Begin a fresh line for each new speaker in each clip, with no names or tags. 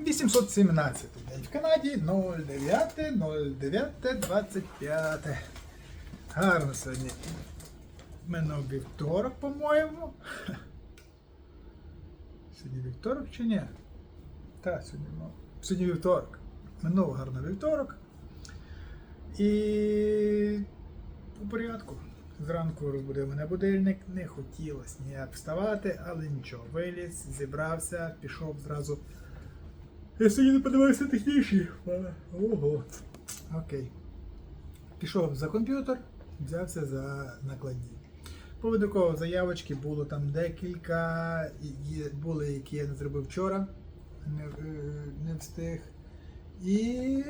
817 день в Канаді 09 09 25. Гарно сьогодні. Минув вівторок, по-моєму. Сьогодні вівторок чи ні? Так, сьогодні, сьогодні вівторок. Минув гарно вівторок. І у порядку. Зранку розбудив мене будильник, не хотілося ніяк вставати, але нічого. Виліз, зібрався, пішов зразу. Я сьогодні не подивився технічні. Ого. Окей. Пішов за комп'ютер, взявся за накладні. Повідокова заявочки було там декілька, є- були, які я не зробив вчора, не, е, не встиг. І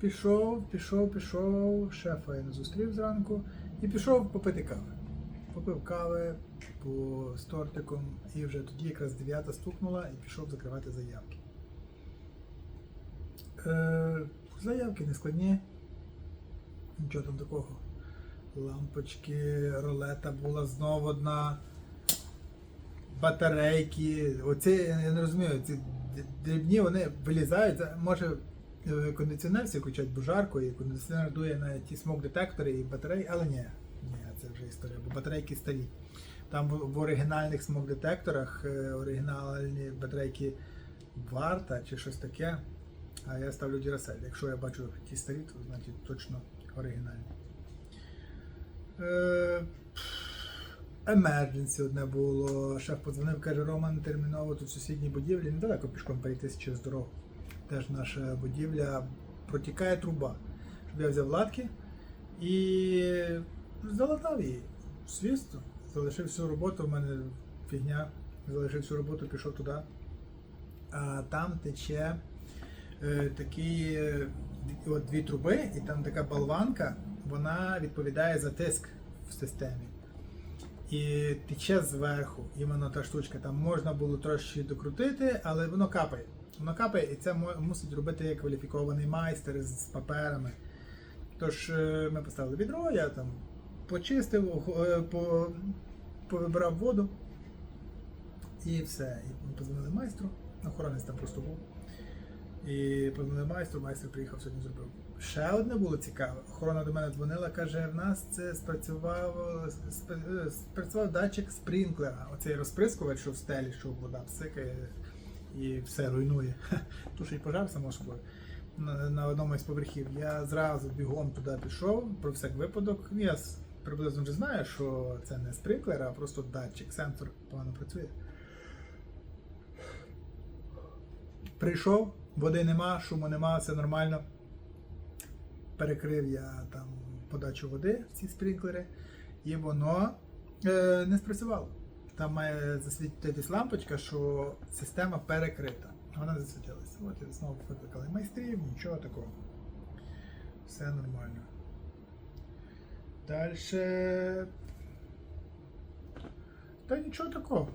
пішов, пішов, пішов, шефа я не зустрів зранку і пішов попити кави. Попив кави по, з тортиком, і вже тоді якраз 9 стукнула і пішов закривати заявки. Е, заявки не складні. Нічого там такого. Лампочки, ролета була знову одна. Батарейки. Оце я не розумію, ці дрібні вони вилізають. Може е, кондиціонер всі включать бо жарко, і кондиціонер дує на ті смок-детектори і батареї, але ні, ні, це вже історія, бо батарейки старі. Там в, в оригінальних смок-детекторах е, оригінальні батарейки варта чи щось таке. А я ставлю Duracell. Якщо я бачу ті старі, то значить точно оригінальні. Е, Emergency одне було. Шеф подзвонив, каже, Роман терміново тут в сусідній будівлі, недалеко пішком перейти через дорогу. Теж наша будівля протікає труба. Щоб я взяв латки і залатав її. Свісто. Залишив всю роботу, в мене фігня. Залишив всю роботу, пішов туди. А там тече такі е, от дві труби, і там така болванка, вона відповідає за тиск в системі. І тече зверху, іменно та штучка. Там можна було трошки докрутити, але воно капає. Воно капає, і це мусить робити кваліфікований майстер з паперами. Тож е, ми поставили відро, я там почистив, е, по, повибирав воду і все. І позвонили майстру. Охоронець там просто був. І позвонили майстру, майстер приїхав сьогодні зробив. Ще одне було цікаве. Охорона до мене дзвонила, каже, в нас це спрацював, спрацював датчик спрінклера. Оцей розприскувач, що в стелі, що вода псикає і все руйнує. Тушить пожар само собою. На, на одному із поверхів. Я зразу бігом туди пішов, про всяк випадок. Я приблизно вже знаю, що це не спринклер, а просто датчик, сенсор погано працює. Прийшов, води нема, шуму нема, все нормально. Перекрив я там подачу води в ці спринклери, і воно е, не спрацювало. Там має засвітитись лампочка, що система перекрита. Вона засвітилася. От і знову викликали майстрів, нічого такого. Все нормально. Далі. Та нічого такого.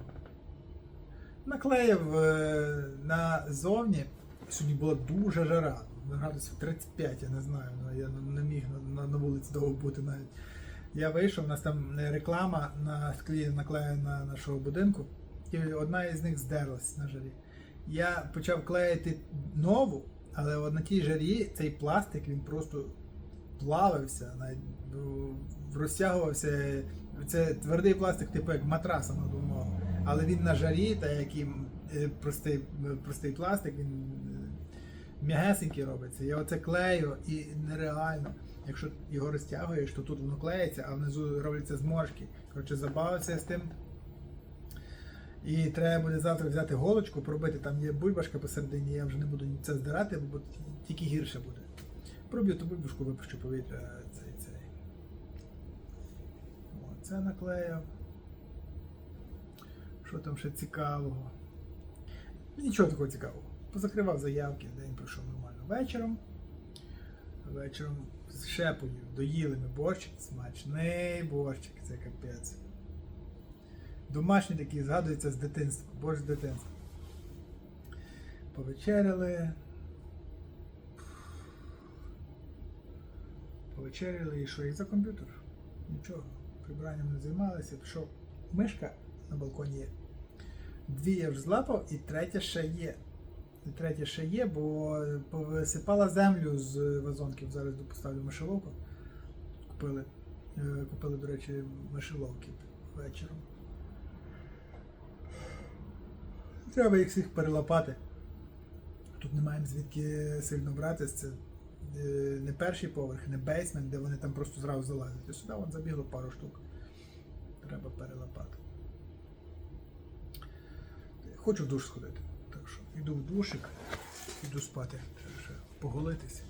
Наклеїв е, назовні. Сьогодні була дуже жара. Градусів 35, я не знаю. ну, Я не міг на, вулиці довго бути навіть. Я вийшов, у нас там реклама на склі наклеєна нашого будинку, і одна із них здерлась на жарі. Я почав клеїти нову, але на тій жарі цей пластик він просто плавився, навіть ну, розтягувався. Це твердий пластик, типу як матраса на думав. Але він на жарі, та як е, простий, простий пластик, він е, м'ягесенький робиться. Я оце клею і нереально. Якщо його розтягуєш, то тут воно клеїться, а внизу робляться зморшки. Коротше, забавився з тим. І треба буде завтра взяти голочку, пробити, там є бульбашка посередині, я вже не буду це здирати, бо тільки гірше буде. Проб'ю ту бульбашку, випущу повітря цей цей. О, наклеїв. Що там ще цікавого? Нічого такого цікавого. Позакривав заявки, день пройшов нормально. Вечором. Вечором з шепою доїли ми борщик, смачний борщик, це капець. Домашній такий згадується з дитинства, борщ з дитинства. Повечеряли. Повечеряли і що, і за комп'ютер. Нічого, прибранням не займалися, пішов. Мишка на балконі є. Дві я вже злапав, і третя ще є. Третє ще є, бо повисипала землю з вазонків. Зараз поставлю мишеловку. Купили, е, купили, до речі, мишеловки вечором. Треба їх всіх перелапати. Тут не маємо звідки сильно брати. Це е, не перший поверх, не бейсмент, де вони там просто зразу залазять. І сюди вон забігло пару штук. Треба перелапати. Хочу в душ сходити. Йду в душик, іду спати. Поголитися.